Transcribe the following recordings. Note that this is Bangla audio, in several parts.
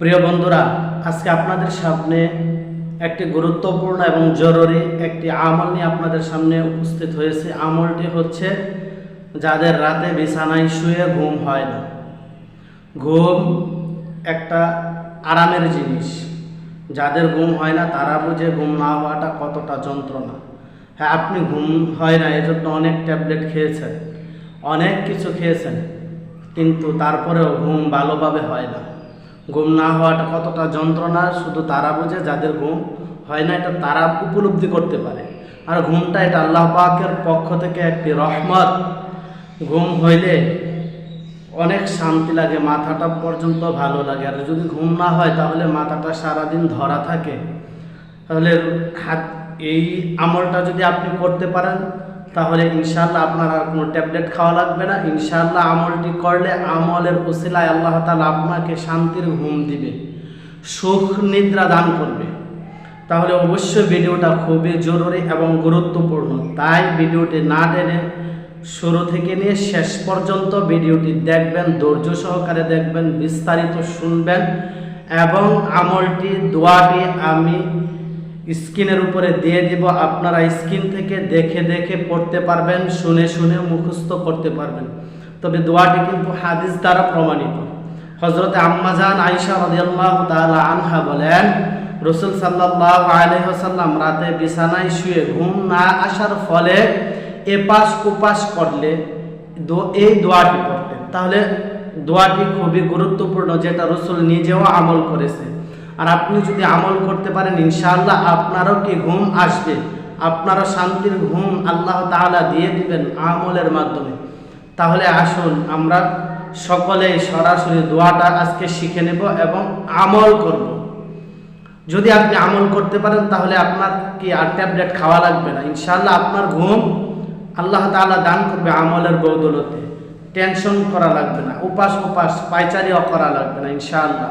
প্রিয় বন্ধুরা, আজকে আপনাদের সামনে একটি গুরুত্বপূর্ণ এবং জরুরি একটি আমল নিয়ে আপনাদের সামনে উপস্থিত হয়েছে। আমলটি হচ্ছে যাদের রাতে বিছানায় শুয়ে ঘুম হয় না। ঘুম একটা আরামের জিনিস। যাদের ঘুম হয় না, তারা বুঝে ঘুম না হওয়াটা কতটা যন্ত্রণা। হ্যাঁ আপনি ঘুম হয় না, এজন্য অনেক ট্যাবলেট খেয়েছেন। অনেক কিছু খেয়েছেন, কিন্তু তারপরেও ঘুম ভালোভাবে হয় না। ঘুম না হওয়াটা কতটা যন্ত্রণা, শুধু তারা বুঝে, যাদের ঘুম হয় না, এটা তারা উপলব্ধি করতে পারে। আর ঘুমটা এটা আল্লাহ পাকের পক্ষ থেকে একটি রহমত। ঘুম হইলে অনেক শান্তি লাগে, মাথাটা পর্যন্ত ভালো লাগে। আর যদি ঘুম না হয়, তাহলে মাথাটা সারাদিন ধরা থাকে। তাহলে হাত, এই আমলটা যদি আপনি করতে পারেন তাহলে ইনশাল্লাহ আপনার আর কোনো ট্যাবলেট খাওয়া লাগবে না। ইনশাল্লাহ আমলটি করলে আমলের উসিলায় আল্লাহ তালা আপনাকে শান্তির ঘুম দিবে, সুখ নিদ্রা দান করবে। তাহলে অবশ্যই ভিডিওটা খুবই জরুরি এবং গুরুত্বপূর্ণ। তাই ভিডিওটি না টেনে শুরু থেকে নিয়ে শেষ পর্যন্ত ভিডিওটি দেখবেন, ধৈর্য সহকারে দেখবেন, বিস্তারিত শুনবেন এবং আমলটি, দোয়াটি আমি স্ক্রিনের উপরে দিয়ে দিব। আপনারা স্ক্রিন থেকে দেখে দেখে পড়তে পারবেন, শুনে শুনে মুখস্থ করতে পারবেন। তবে দোয়াটি কিন্তু হাদিস দ্বারা প্রমাণিত। হজরতে আম্মাজান আইসা রাদিয়াল্লাহু তাআলা আনহা বলেন, রসুল সাল্লাল্লাহু আলাইহি ওয়াসাল্লাম রাতে বিছানায় শুয়ে ঘুম না আসার ফলে এপাশ ওপাশ করলে এই দোয়াটি পড়তেন। তাহলে দোয়াটি খুবই গুরুত্বপূর্ণ, যেটা রসুল নিজেও আমল করেছে আর আপনি যদি আমল করতে পারেন, ইনশাআল্লাহ আপনারও কি ঘুম আসবে? আপনারও শান্তির ঘুম আল্লাহ তাআলা দিয়ে দিবেন আমলের মাধ্যমে। তাহলে আসুন, আমরা সকলেই সরাসরি দোয়াটা আজকে শিখে নেব এবং আমল করব। যদি আপনি আমল করতে পারেন, তাহলে আপনার কি আর ট্যাবলেট খাওয়া লাগবে না? ইনশাআল্লাহ আপনার ঘুম আল্লাহ তাআলা দান করবে আমলের বৌদলতে। টেনশন করা লাগবে না উপাস উপাস পাইচারিও করা লাগবে না, ইনশাআল্লাহ।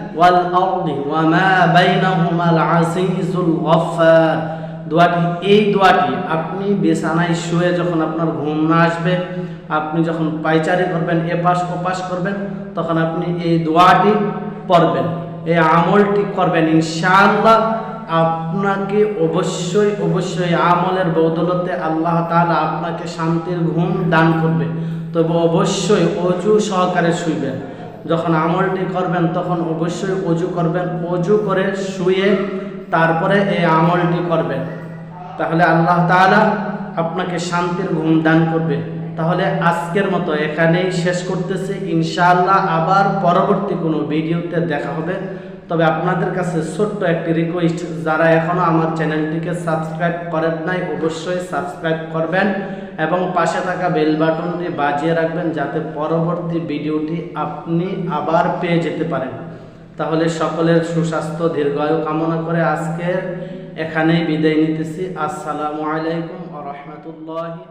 والأرض وما بينهما العزيز الغفار দোয়াটি এই দোয়াটি আপনি বিছানায় শুয়ে যখন আপনার ঘুম না আসবে আপনি যখন পাইচারি করবেন এপাশ ওপাশ করবেন তখন আপনি এই দোয়াটি পড়বেন এই আমলটি করবেন ইনশাআল্লাহ আপনাকে অবশ্যই অবশ্যই আমলের বদলতে আল্লাহ তাআলা আপনাকে শান্তির ঘুম দান করবে তবে অবশ্যই অজু সহকারে শুইবেন যখন আমলটি করবেন, তখন অবশ্যই অজু করবেন। অজু করে শুয়ে তারপরে এই আমলটি করবেন। তাহলে আল্লাহ তালা আপনাকে শান্তির ঘুম দান করবে। তাহলে আজকের মতো এখানেই শেষ করতেছি। ইনশাআল্লাহ আবার পরবর্তী কোনো ভিডিওতে দেখা হবে। তবে আপনাদের কাছে ছোট্ট একটি রিকোয়েস্ট যারা এখনও আমার চ্যানেলটিকে সাবস্ক্রাইব করেন নাই, অবশ্যই সাবস্ক্রাইব করবেন এবং পাশে থাকা বেল বাটনটি বাজিয়ে রাখবেন, যাতে পরবর্তী ভিডিওটি আপনি আবার পেয়ে যেতে পারেন। তাহলে সকলের সুস্বাস্থ্য, দীর্ঘায়ু কামনা করে আজকের এখানেই বিদায় নিতেছি। আসসালামু আলাইকুম আ রহমতুল্লাহি